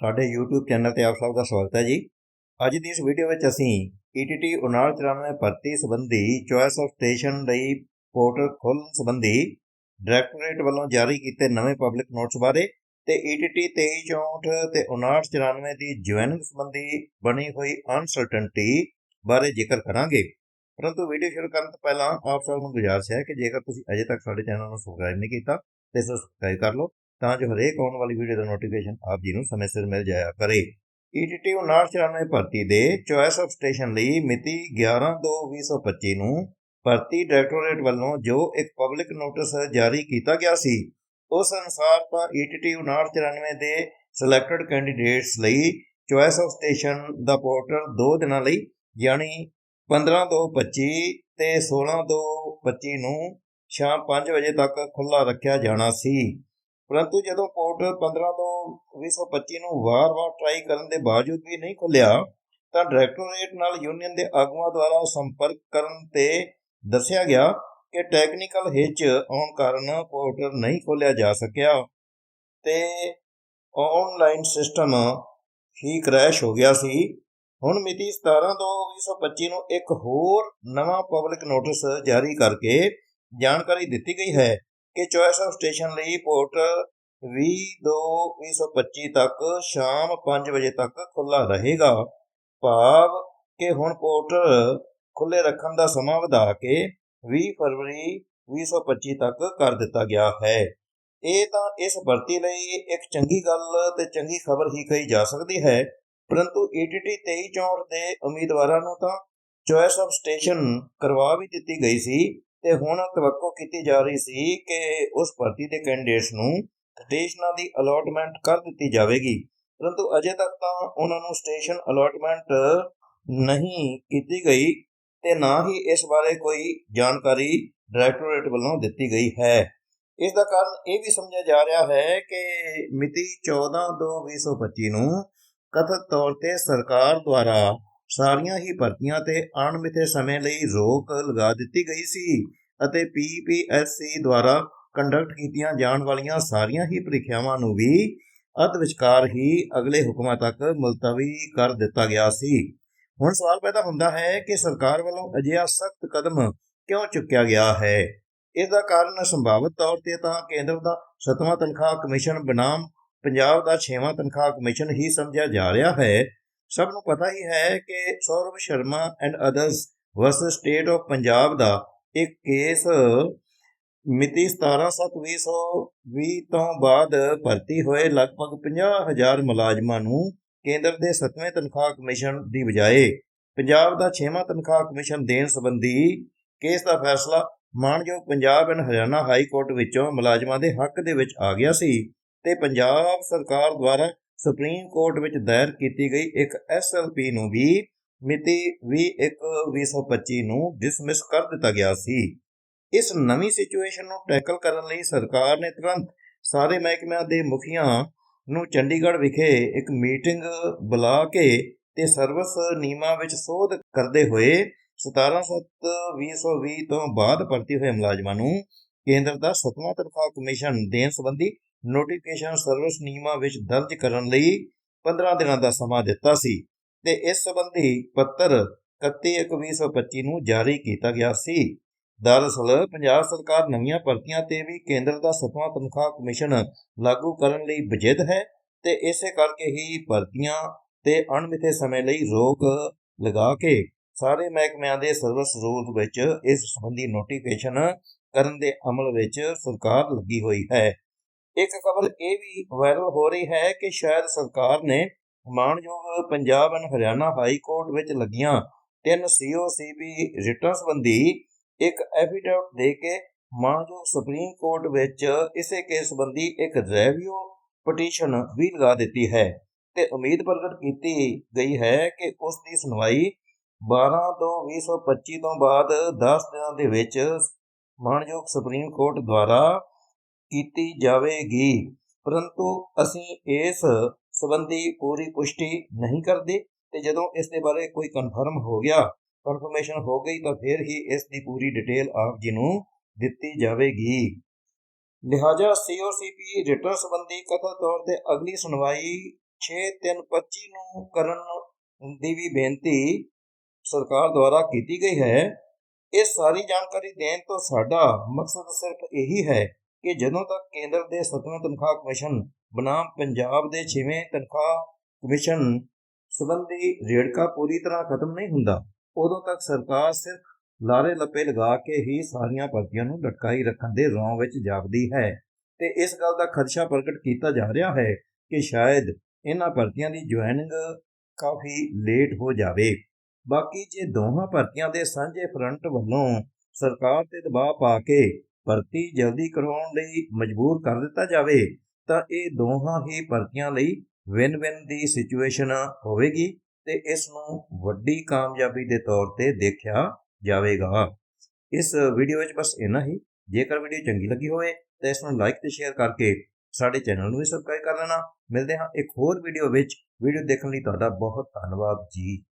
ਸਾਡੇ YouTube channel ਤੇ ਆਪ ਸਭ ਦਾ ਸਵਾਗਤ ਹੈ ਜੀ। ਅੱਜ ਦੀ ਇਸ ਵੀਡੀਓ ਵਿੱਚ ਅਸੀਂ E ETT 5994 ਭਰਤੀ ਸੰਬੰਧੀ ਚੁਆਇਸ ਆਫ ਸਟੇਸ਼ਨ ਲਈ ਪੋਰਟਲ ਖੋਲ੍ਹਣ ਸੰਬੰਧੀ ਡਾਇਰੈਕਟੋਰੇਟ ਵੱਲੋਂ ਜਾਰੀ ਕੀਤੇ ਨਵੇਂ ਪਬਲਿਕ ਨੋਟਸ ਬਾਰੇ ਤੇ E ETT 2364 ਤੇ 5994 ਦੀ ਜੁਆਇਨਿੰਗ ਸੰਬੰਧੀ ਬਣੀ ਹੋਈ ਅਨਸਰਟਨਟੀ ਬਾਰੇ ਜ਼ਿਕਰ ਕਰਾਂਗੇ। ਪਰੰਤੂ ਵੀਡੀਓ ਸ਼ੁਰੂ ਕਰਨ ਤੋਂ ਪਹਿਲਾਂ ਆਪ ਸਭ ਨੂੰ ਗੁਜ਼ਾਰਿਸ਼ ਹੈ ਕਿ ਜੇਕਰ ਤੁਸੀਂ ਅਜੇ ਤੱਕ ਸਾਡੇ ਚੈਨਲ ਨੂੰ ਸਬਸਕ੍ਰਾਈਬ ਨਹੀਂ ਕੀਤਾ, ਤੇ ਸਬਸਕ੍ਰਾਈਬ ਕਰ ਲਓ। ਤਾਂ ਜੋ ਹਰੇਕ ਆਉਣ ਵਾਲੀ ਵੀਡੀਓ ਦਾ ਨੋਟੀਫਿਕੇਸ਼ਨ ਆਪ ਜੀ ਨੂੰ ਸਮੇਂ ਸਿਰ ਮਿਲ ਜਾਇਆ ਕਰੇ। E ETT 5994 ਭਰਤੀ ਦੇ ਚੋਇਸ ਆਫ ਸਟੇਸ਼ਨ ਲਈ ਮਿਤੀ 11/2/2025 ਨੂੰ ਭਰਤੀ ਡਾਇਰੈਕਟੋਰੇਟ ਵੱਲੋਂ ਜੋ ਇੱਕ ਪਬਲਿਕ ਨੋਟਿਸ ਜਾਰੀ ਕੀਤਾ ਗਿਆ ਸੀ, ਉਸ ਅਨੁਸਾਰ ਤਾਂ E ETT 5994 ਦੇ ਸਿਲੈਕਟਡ ਕੈਂਡੀਡੇਟਸ ਲਈ ਚੁਆਇਸ ਆਫ ਸਟੇਸ਼ਨ ਦਾ ਪੋਰਟਲ 2 ਦਿਨਾਂ ਲਈ, ਯਾਨੀ 15/2/25 ਤੇ 16/2/25 ਨੂੰ ਸ਼ਾਮ 5 ਵਜੇ ਤੱਕ ਖੁੱਲਾ ਰੱਖਿਆ ਜਾਣਾ ਸੀ। ਪਰੰਤੂ ਜਦੋਂ ਪੋਰਟਲ 15 ਤੋਂ 2025 ਨੂੰ ਵਾਰ-ਵਾਰ ਟਰਾਈ ਕਰਨ ਦੇ ਬਾਵਜੂਦ ਵੀ ਨਹੀਂ ਖੁੱਲਿਆ, ਤਾਂ ਡਾਇਰੈਕਟੋਰੇਟ ਨਾਲ ਯੂਨੀਅਨ ਦੇ ਆਗੂਆਂ ਦੁਆਰਾ ਸੰਪਰਕ ਕਰਨ ਤੇ ਦੱਸਿਆ ਗਿਆ ਕਿ ਟੈਕਨੀਕਲ ਹਿੱਚ ਆਉਣ ਕਾਰਨ ਪੋਰਟਲ ਨਹੀਂ ਖੋਲਿਆ ਜਾ ਸਕਿਆ ਤੇ ਆਨਲਾਈਨ ਸਿਸਟਮ ਹੀ ਕ੍ਰੈਸ਼ ਹੋ ਗਿਆ ਸੀ। ਹੁਣ ਮਿਤੀ 17 ਤੋਂ 2025 ਨੂੰ ਇੱਕ ਹੋਰ ਨਵਾਂ ਪਬਲਿਕ ਨੋਟਿਸ ਜਾਰੀ ਕਰਕੇ ਜਾਣਕਾਰੀ ਦਿੱਤੀ ਗਈ ਹੈ ਕਿ ਚੋਇਸ ਆਫ ਸਟੇਸ਼ਨ ਲਈ ਪੋਰਟਲ 20/2/2025 ਤੱਕ ਸ਼ਾਮ 5 ਵਜੇ ਤੱਕ ਖੁੱਲਾ ਰਹੇਗਾ। ਭਾਵ ਕਿ ਹੁਣ ਪੋਰਟਲ ਖੁੱਲੇ ਰੱਖਣ ਦਾ ਸਮਾਂ ਵਧਾ ਕੇ 20 ਫਰਵਰੀ 2025 ਤੱਕ ਕਰ ਦਿੱਤਾ ਗਿਆ ਹੈ। ਇਹ ਤਾਂ ਇਸ ਭਰਤੀ ਲਈ ਇੱਕ ਚੰਗੀ ਗੱਲ ਤੇ ਚੰਗੀ ਖਬਰ ਹੀ ਕਹੀ ਜਾ ਸਕਦੀ ਹੈ। ਪਰੰਤੂ E ETT 2364 ਦੇ ਉਮੀਦਵਾਰਾਂ ਨੂੰ ਤਾਂ ਚੋਇਸ ਆਫ ਸਟੇਸ਼ਨ ਕਰਵਾ ਵੀ ਦਿੱਤੀ ਗਈ ਸੀ। ਤੇ ਹੁਣ ਤਵੱਕੋ ਕੀਤੀ ਜਾ ਰਹੀ ਸੀ ਕਿ ਉਸ ਭਰਤੀ ਦੇ ਕੈਂਡੀਡੇਟਸ ਨੂੰ ਸਟੇਸ਼ਨਾਂ ਦੀ ਅਲਾਟਮੈਂਟ ਕਰ ਦਿੱਤੀ ਜਾਵੇਗੀ। ਪਰੰਤੂ ਅਜੇ ਤੱਕ ਤਾਂ ਉਹਨਾਂ ਨੂੰ ਸਟੇਸ਼ਨ ਅਲਾਟਮੈਂਟ ਨਹੀਂ ਕੀਤੀ ਗਈ ਤੇ ਨਾ ਹੀ ਇਸ ਬਾਰੇ ਕੋਈ ਜਾਣਕਾਰੀ ਡਾਇਰੈਕਟੋਰੇਟ ਵੱਲੋਂ ਦਿੱਤੀ ਗਈ ਹੈ। ਇਸ ਦਾ ਕਾਰਨ ਇਹ ਵੀ ਸਮਝਿਆ ਜਾ ਰਿਹਾ ਹੈ ਕਿ ਮਿਤੀ 14/2/2025 ਨੂੰ ਕਥਿਤ ਤੌਰ ਤੇ ਸਰਕਾਰ ਦੁਆਰਾ ਸਾਰੀਆਂ ਹੀ ਭਰਤੀਆਂ ਤੇ ਅਣਮਿੱਥੇ ਸਮੇਂ ਲਈ ਰੋਕ ਲਗਾ ਦਿੱਤੀ ਗਈ ਸੀ ਅਤੇ ਪੀਪੀਐਸਸੀ ਦੁਆਰਾ ਕੰਡਕਟ ਕੀਤੀਆਂ ਜਾਣ ਵਾਲੀਆਂ ਸਾਰੀਆਂ ਹੀ ਪ੍ਰੀਖਿਆਵਾਂ ਨੂੰ ਵੀ ਅੱਧ ਵਿਚਕਾਰ ਹੀ ਅਗਲੇ ਹੁਕਮਾਂ ਤੱਕ ਮੁਲਤਵੀ ਕਰ ਦਿੱਤਾ ਗਿਆ ਸੀ। ਹੁਣ ਸਵਾਲ ਪੈਦਾ ਹੁੰਦਾ ਹੈ ਕਿ ਸਰਕਾਰ ਵੱਲੋਂ ਅਜਿਹਾ ਸਖਤ ਕਦਮ ਕਿਉਂ ਚੁੱਕਿਆ ਗਿਆ ਹੈ? ਇਸ ਦਾ ਕਾਰਨ ਸੰਭਾਵਿਤ ਤੌਰ ਤੇ ਤਾਂ ਕੇਂਦਰ ਦਾ ਸਤਵਾਂ ਤਨਖਾਹ ਕਮਿਸ਼ਨ ਬਨਾਮ ਪੰਜਾਬ ਦਾ 6ਵਾਂ ਤਨਖਾਹ ਕਮਿਸ਼ਨ ਹੀ ਸਮਝਿਆ ਜਾ ਰਿਹਾ ਹੈ। ਸਭ ਨੂੰ ਪਤਾ ਹੀ ਹੈ ਕਿ Saurav Sharma and others versus state of Punjab ਦਾ ਇੱਕ ਕੇਸ ਮਿਤੀ 17/7/2020 ਤੋਂ ਬਾਅਦ ਭਰਤੀ ਹੋਏ ਲਗਭਗ 50000 ਮੁਲਾਜ਼ਮਾਂ ਨੂੰ ਕੇਂਦਰ ਦੇ 7ਵੇਂ ਤਨਖਾਹ ਕਮਿਸ਼ਨ ਦੀ ਬਜਾਏ ਪੰਜਾਬ ਦਾ 6ਵਾਂ ਤਨਖਾਹ ਕਮਿਸ਼ਨ ਦੇਣ ਸੰਬੰਧੀ ਕੇਸ ਦਾ ਫੈਸਲਾ ਮਾਣਯੋਗ Punjab and Haryana high court ਵਿੱਚੋਂ ਮੁਲਾਜ਼ਮਾਂ ਦੇ ਹੱਕ ਦੇ ਵਿੱਚ ਆ ਗਿਆ ਸੀ ਤੇ ਪੰਜਾਬ ਸਰਕਾਰ ਦੁਆਰਾ ਸੁਪਰੀਮ ਕੋਰਟ ਵਿੱਚ ਦਾਇਰ ਕੀਤੀ ਗਈ ਇੱਕ ਐਸਐਲਪੀ ਨੂੰ ਵੀ ਮਿਤੀ 21/2025 ਨੂੰ ਡਿਸਮਿਸ ਕਰ ਦਿੱਤਾ ਗਿਆ ਸੀ। ਇਸ ਨਵੀਂ ਸਿਚੁਏਸ਼ਨ ਨੂੰ ਟੈਕਲ ਕਰਨ ਲਈ ਸਰਕਾਰ ਨੇ ਤੁਰੰਤ ਸਾਰੇ ਮਹਿਕਮਿਆਂ ਦੇ ਮੁਖੀਆਂ ਨੂੰ ਚੰਡੀਗੜ੍ਹ ਵਿਖੇ ਇੱਕ ਮੀਟਿੰਗ ਬੁਲਾ ਕੇ ਤੇ ਸਰਵਿਸ ਨਿਯਮਾਂ ਵਿੱਚ ਸੋਧ ਕਰਦੇ ਹੋਏ 17/7/2020 ਤੋਂ ਬਾਅਦ ਭਰਤੀ ਹੋਏ ਮੁਲਾਜ਼ਮਾਂ ਨੂੰ ਕੇਂਦਰ ਦਾ 7ਵਾਂ ਤਨਖਾਹ ਕਮਿਸ਼ਨ ਦੇਣ ਸੰਬੰਧੀ ਨੋਟੀਫਿਕੇਸ਼ਨ ਸਰਵਿਸ ਨਿਯਮਾਂ ਵਿੱਚ ਦਰਜ ਕਰਨ ਲਈ 15 ਦਿਨਾਂ ਦਾ ਸਮਾਂ ਦਿੱਤਾ ਸੀ ਤੇ ਇਸ ਸੰਬੰਧੀ ਪੱਤਰ 31/2025 ਨੂੰ ਜਾਰੀ ਕੀਤਾ ਗਿਆ ਸੀ। ਦਰਅਸਲ, ਪੰਜਾਬ ਸਰਕਾਰ ਨਵੀਆਂ ਭਰਤੀਆਂ ਤੇ ਵੀ ਕੇਂਦਰ ਦਾ 7ਵਾਂ ਤਨਖਾਹ ਕਮਿਸ਼ਨ ਲਾਗੂ ਕਰਨ ਲਈ ਬਜਿੱਦ ਹੈ ਤੇ ਇਸੇ ਕਰਕੇ ਹੀ ਭਰਤੀਆਂ ਤੇ ਅਣਮਿੱਥੇ ਸਮੇਂ ਲਈ ਰੋਕ ਲਗਾ ਕੇ ਸਾਰੇ ਮਹਿਕਮਿਆਂ ਦੇ ਸਰਵਿਸ ਰੂਲ ਵਿੱਚ ਇਸ ਸੰਬੰਧੀ ਨੋਟੀਫਿਕੇਸ਼ਨ ਕਰਨ ਦੇ ਅਮਲ ਵਿੱਚ ਸਰਕਾਰ ਲੱਗੀ ਹੋਈ ਹੈ। ਇੱਕ ਖਬਰ ਇਹ ਵੀ ਵਾਇਰਲ ਹੋ ਰਹੀ ਹੈ ਕਿ ਸ਼ਾਇਦ ਸਰਕਾਰ ਨੇ ਮਾਣਯੋਗ Punjab and Haryana high court ਵਿੱਚ ਲੱਗੀਆਂ ਤਿੰਨ ਸੀਓਸੀਬੀ ਰਿਟਰਨ ਸੰਬੰਧੀ ਇੱਕ ਐਫੀਡੇਵਿਟ ਦੇ ਕੇ ਮਾਣਯੋਗ ਸੁਪਰੀਮ ਕੋਰਟ ਵਿੱਚ ਇਸੇ ਕੇਸ ਸੰਬੰਧੀ ਇੱਕ ਰੈਵਿਊ ਪਟੀਸ਼ਨ ਵੀ ਲਗਾ ਦਿੱਤੀ ਹੈ ਤੇ ਉਮੀਦ ਪ੍ਰਗਟ ਕੀਤੀ ਗਈ ਹੈ ਕਿ ਉਸ ਦੀ ਸੁਣਵਾਈ 12 ਤੋਂ 2025 ਤੋਂ ਬਾਅਦ 10 ਦਿਨਾਂ ਦੇ ਵਿੱਚ ਮਾਣਯੋਗ ਸੁਪਰੀਮ ਕੋਰਟ ਦੁਆਰਾ ਕੀਤੀ ਜਾਵੇਗੀ। ਪਰੰਤੂ ਅਸੀਂ ਇਸ ਸੰਬੰਧੀ ਪੂਰੀ ਪੁਸ਼ਟੀ ਨਹੀਂ ਕਰਦੇ ਤੇ ਜਦੋਂ ਇਸ ਦੇ ਬਾਰੇ ਕੋਈ ਕਨਫਰਮ ਹੋ ਗਿਆ ਕਨਫਰਮੇਸ਼ਨ ਹੋ ਗਈ ਤਾਂ ਫਿਰ ਹੀ ਇਸ ਦੀ ਪੂਰੀ ਡਿਟੇਲ ਆਪ ਜੀ ਨੂੰ ਦਿੱਤੀ ਜਾਵੇਗੀ। ਲਿਹਾਜ਼ਾ ਸੀਓਸੀਪੀ ਰਿਟਰਨ ਸੰਬੰਧੀ ਕਥਿਤ ਤੌਰ ਤੇ ਅਗਲੀ ਸੁਣਵਾਈ 6-3-25 ਨੂੰ ਕਰਨ ਦੀ ਵੀ ਬੇਨਤੀ ਸਰਕਾਰ ਦੁਆਰਾ ਕੀਤੀ ਗਈ ਹੈ। ਇਹ ਸਾਰੀ ਜਾਣਕਾਰੀ ਦੇਣ ਤੋਂ ਸਾਡਾ ਮਕਸਦ ਸਿਰਫ ਇਹੀ ਹੈ ਕਿ ਜਦੋਂ ਤੱਕ ਕੇਂਦਰ ਦੇ 7ਵੇਂ ਤਨਖਾਹ ਕਮਿਸ਼ਨ ਬਨਾਮ ਪੰਜਾਬ ਦੇ 6ਵੇਂ ਤਨਖਾਹ ਕਮਿਸ਼ਨ ਸੰਬੰਧੀ ਰੇੜਕਾ ਪੂਰੀ ਤਰ੍ਹਾਂ ਖਤਮ ਨਹੀਂ ਹੁੰਦਾ, ਉਦੋਂ ਤੱਕ ਸਰਕਾਰ ਸਿਰਫ ਲਾਰੇ ਲੱਪੇ ਲਗਾ ਕੇ ਹੀ ਸਾਰੀਆਂ ਭਰਤੀਆਂ ਨੂੰ ਲਟਕਾਈ ਰੱਖਣ ਦੇ ਰੌਂ ਵਿੱਚ ਜਾਪਦੀ ਹੈ। ਤੇ ਇਸ ਗੱਲ ਦਾ ਖਦਸ਼ਾ ਪ੍ਰਗਟ ਕੀਤਾ ਜਾ ਰਿਹਾ ਹੈ ਕਿ ਸ਼ਾਇਦ ਇਹਨਾਂ ਭਰਤੀਆਂ ਦੀ ਜੁਆਇਨਿੰਗ ਕਾਫੀ ਲੇਟ ਹੋ ਜਾਵੇ। ਬਾਕੀ ਜੇ ਦੋਹਾਂ ਭਰਤੀਆਂ ਦੇ ਸਾਂਝੇ ਫਰੰਟ ਵੱਲੋਂ ਸਰਕਾਰ ਤੇ ਦਬਾਅ ਪਾ ਕੇ ਭਰਤੀ ਜਲਦੀ ਕਰਵਾਉਣ ਲਈ ਮਜਬੂਰ ਕਰ ਦਿੱਤਾ ਜਾਵੇ, ਤਾਂ ਇਹ ਦੋਹਾਂ ਹੀ ਭਰਤੀਆਂ ਲਈ ਵਿਨ-ਵਿਨ ਦੀ ਸਿਚੁਏਸ਼ਨ ਹੋਵੇਗੀ ਤੇ ਇਸ ਨੂੰ ਵੱਡੀ ਕਾਮਯਾਬੀ ਦੇ ਤੌਰ ਤੇ ਦੇਖਿਆ ਜਾਵੇਗਾ। ਇਸ ਵੀਡੀਓ ਵਿੱਚ ਬਸ ਇੰਨਾ ਹੀ। ਜੇਕਰ ਵੀਡੀਓ ਚੰਗੀ ਲੱਗੀ ਹੋਵੇ ਤਾਂ ਇਸ ਨੂੰ ਲਾਈਕ ਤੇ ਸ਼ੇਅਰ ਕਰਕੇ ਸਾਡੇ ਚੈਨਲ ਨੂੰ ਵੀ ਸਬਸਕ੍ਰਾਈਬ ਕਰ ਲੈਣਾ। ਮਿਲਦੇ ਹਾਂ ਇੱਕ ਹੋਰ ਵੀਡੀਓ ਵਿੱਚ। ਵੀਡੀਓ ਦੇਖਣ ਲਈ ਤੁਹਾਡਾ ਬਹੁਤ ਧੰਨਵਾਦ ਜੀ।